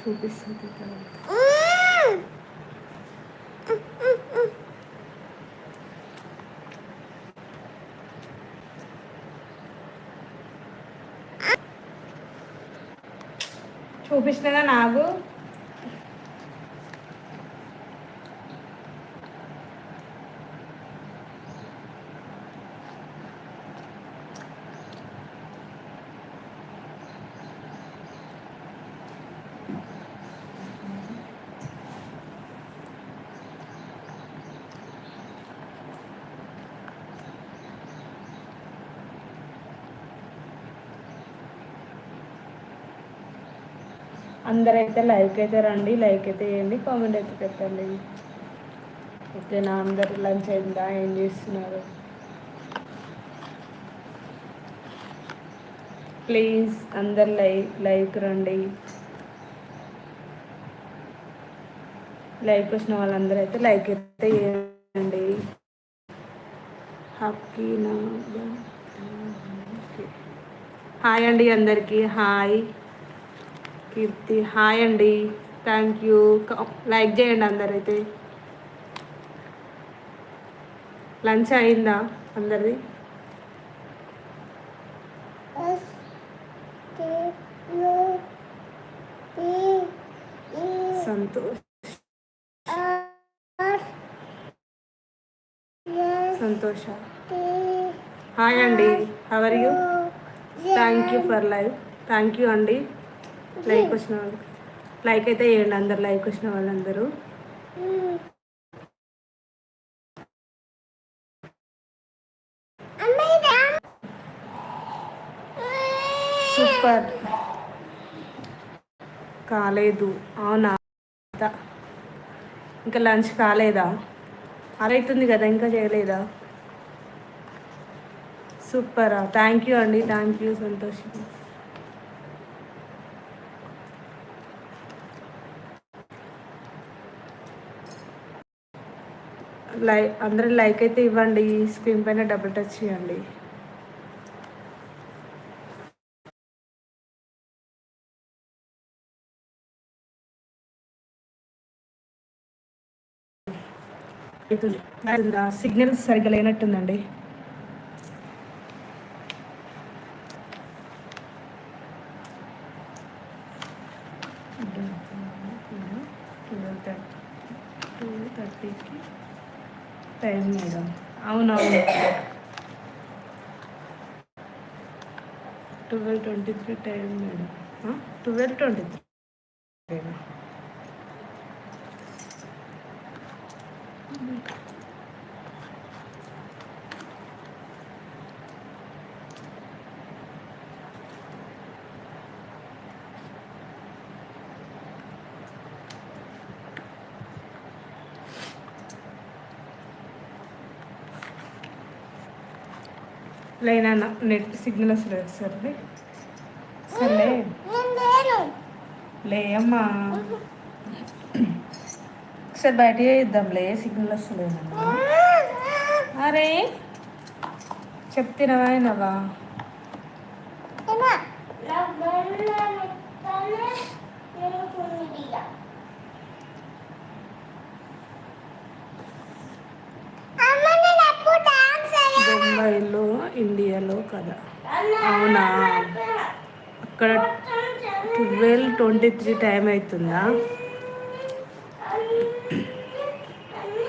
చూపిస్తుంది చూపించినగా నాకు అందరైతే లైక్ అయితే రండి లైక్ అయితే వేయండి కామెంట్ అయితే పెట్టండి. ఓకేనా? అందరు లంచ్ అయిందా? ఏం చేస్తున్నారు? ప్లీజ్ అందరు లైక్ లైక్ రండి. లైక్ వచ్చిన వాళ్ళందరూ అయితే లైక్ అయితే వేయండి హ్యాపీ హాయ్ అండి అందరికీ. హాయ్. కీర్తి. హాయ్ అండి. థ్యాంక్ యూ లైక్ చేయండి అందరైతే. లంచ్ అయిందా అందరిది? సంతోష్. సంతోష. హాయ్ అండి. How are you thank you for live thank you అండి. లైక్ వచ్చిన వాళ్ళు. లైక్ అయితే వేయండి అందరు లైక్ వచ్చిన వాళ్ళందరూ. సూపర్. కాలేదు. అవునా? ఇంకా లంచ్ కాలేదా? అరైతుంది కదా ఇంకా చేయలేదా? సూపరా. థ్యాంక్ యూ అండి థ్యాంక్ యూ సంతోషం లైక్ అందరూ లైక్ అయితే ఇవ్వండి. స్క్రీన్ పైన డబుల్ టచ్ చేయండి. సిగ్నల్ సరిగ్గా లేనట్టుందండి. థర్టీకి టైం మేడం. అవునవును. Twelve twenty three time madam. Twelve twenty three లేనా నెట్ సిగ్నల్ వస్తలేదు సరే సరే లే అమ్మా ఒకసారి బయట చేద్దాంలే సిగ్నల్ వస్తలేదు అరే చెప్తినవా బొంబాయిలో ఇండియాలో కదా అవునా? అక్కడ ట్వెల్వ్ ట్వంటీ త్రీ టైం అవుతుందా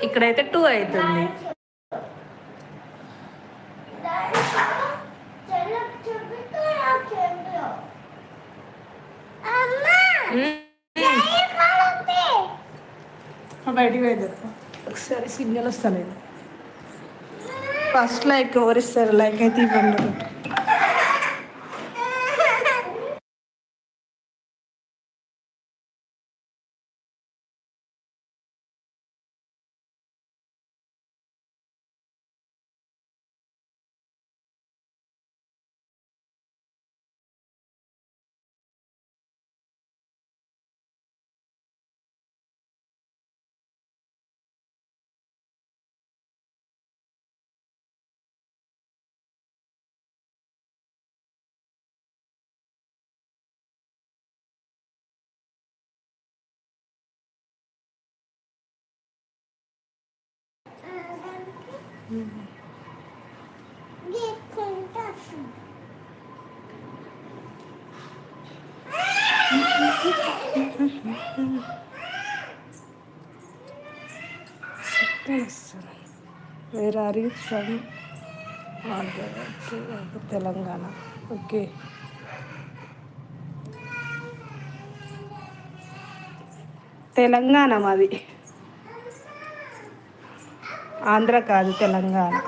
ఇక్కడైతే టూ అవుతుంది బయటికి పోయింది ఒకసారి సిగ్నల్ వస్తాను ఫస్ట్ లైక్ ఎవరిస్తారు లైక్ అయితే ఇవ్వండి where are you from Telangana. Okay. Telangana మాది. ఆంధ్ర కాదు తెలంగాణ.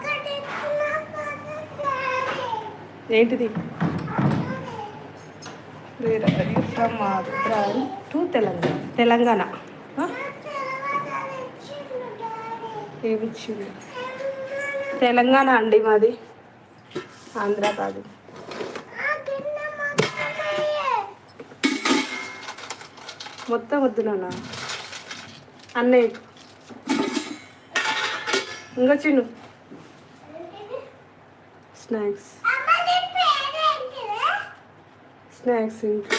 ఏంటిది? From Andhra to Telangana. Telangana. ఏమిచ్చింది? తెలంగాణ అండి మాది. ఆంధ్ర కాదు. మొత్తం వద్దునా అన్నయ్య. ఇంకా చిన్ను స్నాక్స్ స్నాక్స్ ఇంకా.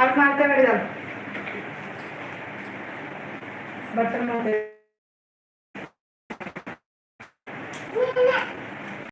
అవి మాట్లాడదాం బట్టలు